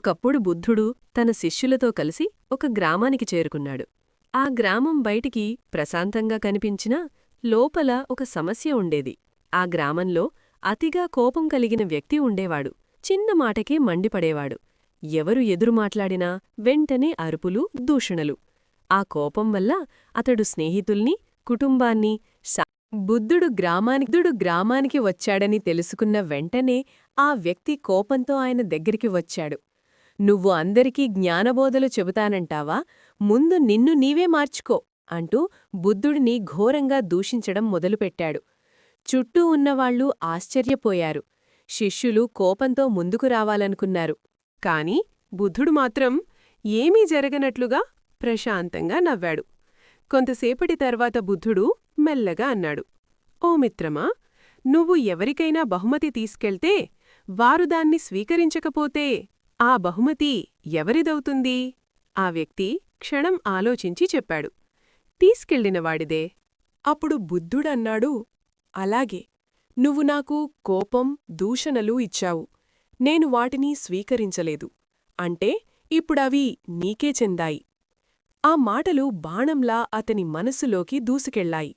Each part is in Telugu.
ఒకప్పుడు బుద్ధుడు తన శిష్యులతో కలిసి ఒక గ్రామానికి చేరుకున్నాడు. ఆ గ్రామం బయటికి ప్రశాంతంగా కనిపించినా లోపల ఒక సమస్య ఉండేది. ఆ గ్రామంలో అతిగా కోపం కలిగిన వ్యక్తి ఉండేవాడు. చిన్న మాటకే మండిపడేవాడు. ఎవరు ఎదురు మాట్లాడినా వెంటనే అరుపులు దూషణలు. ఆ కోపం వల్ల అతడు స్నేహితుల్ని కుటుంబాన్ని బుద్ధుడు గ్రామానికి గ్రామానికి వచ్చాడని తెలుసుకున్న వెంటనే ఆ వ్యక్తి కోపంతో ఆయన దగ్గరికి వచ్చాడు. నువ్వు అందరికీ జ్ఞానబోధలు చెబుతానంటావా? ముందు నిన్ను నీవే మార్చుకో అంటూ బుద్ధుడిని ఘోరంగా దూషించడం మొదలుపెట్టాడు. చుట్టూ ఉన్నవాళ్ళు ఆశ్చర్యపోయారు. శిష్యులు కోపంతో ముందుకు రావాలనుకున్నారు. కాని బుద్ధుడు మాత్రం ఏమీ జరగనట్లుగా ప్రశాంతంగా నవ్వాడు. కొంతసేపటి తర్వాత బుద్ధుడు మెల్లగా అన్నాడు. ఓ మిత్రమా నువ్వు ఎవరికైనా బహుమతి తీసుకెళ్తే వారు దాన్ని స్వీకరించకపోతే ఆ బహుమతి ఎవరిదవుతుంది? ఆ వ్యక్తి క్షణం ఆలోచించి చెప్పాడు. తీసుకెళ్ళినవాడిదే అప్పుడు బుద్ధుడన్నాడు. అలాగే నువ్వు నాకు కోపం దూషణలు ఇచ్చావు. నేను వాటిని స్వీకరించలేదు. అంటే ఇప్పుడవి నీకే చెందాయి. ఆ మాటలు బాణంలా అతని మనసులోకి దూసుకెళ్ళాయి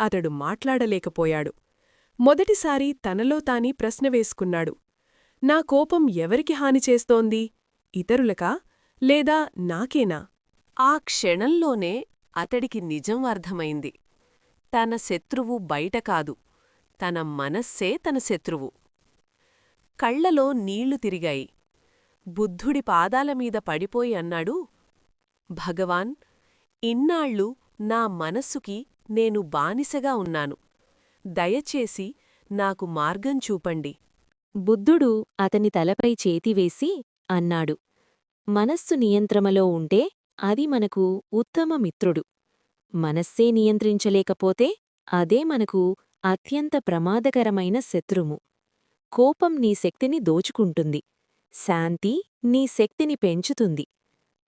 అతడు మాట్లాడలేకపోయాడు. మొదటిసారి తనలో తాని ప్రశ్న వేసుకున్నాడు. నా కోపం ఎవరికి హాని చేస్తోంది? ఇతరులకా? లేదా నాకేనా? ఆ క్షణంలోనే అతడికి నిజం అర్థమైంది. తన శత్రువు బయట కాదు. తన మనస్సే తన శత్రువు. కళ్ళలో నీళ్ళు తిరిగాయి. బుద్ధుడి పాదాలమీద పడిపోయి అన్నాడు భగవాన్ ఇన్నాళ్ళు నా మనస్సుకి నేను బానిసగా ఉన్నాను. దయచేసి నాకు మార్గం చూపండి. బుద్ధుడు అతని తలపై చేతివేసి అన్నాడు మనస్సు నియంత్రమలో ఉంటే అది మనకు ఉత్తమ మిత్రుడు. మనస్సే నియంత్రించలేకపోతే అదే మనకు అత్యంత ప్రమాదకరమైన శత్రుము. కోపం నీ శక్తిని దోచుకుంటుంది. శాంతి నీ శక్తిని పెంచుతుంది.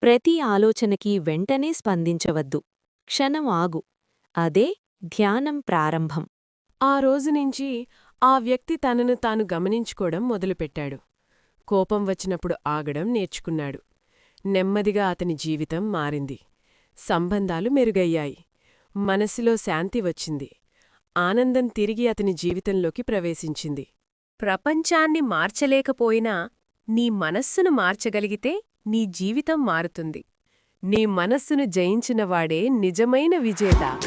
ప్రతి ఆలోచనకి వెంటనే స్పందించవద్దు. క్షణం ఆగు. అదే ధ్యానం ప్రారంభం. ఆ రోజునుంచి ఆ వ్యక్తి తనను తాను గమనించుకోవడం మొదలుపెట్టాడు. కోపం వచ్చినప్పుడు ఆగడం నేర్చుకున్నాడు. నెమ్మదిగా అతని జీవితం మారింది. సంబంధాలు మెరుగయ్యాయి. మనసులో శాంతి వచ్చింది. ఆనందం తిరిగి అతని జీవితంలోకి ప్రవేశించింది. ప్రపంచాన్ని మార్చలేకపోయినా నీ మనస్సును మార్చగలిగితే నీ జీవితం మారుతుంది. నీ మనస్సును జయించినవాడే నిజమైన విజేత.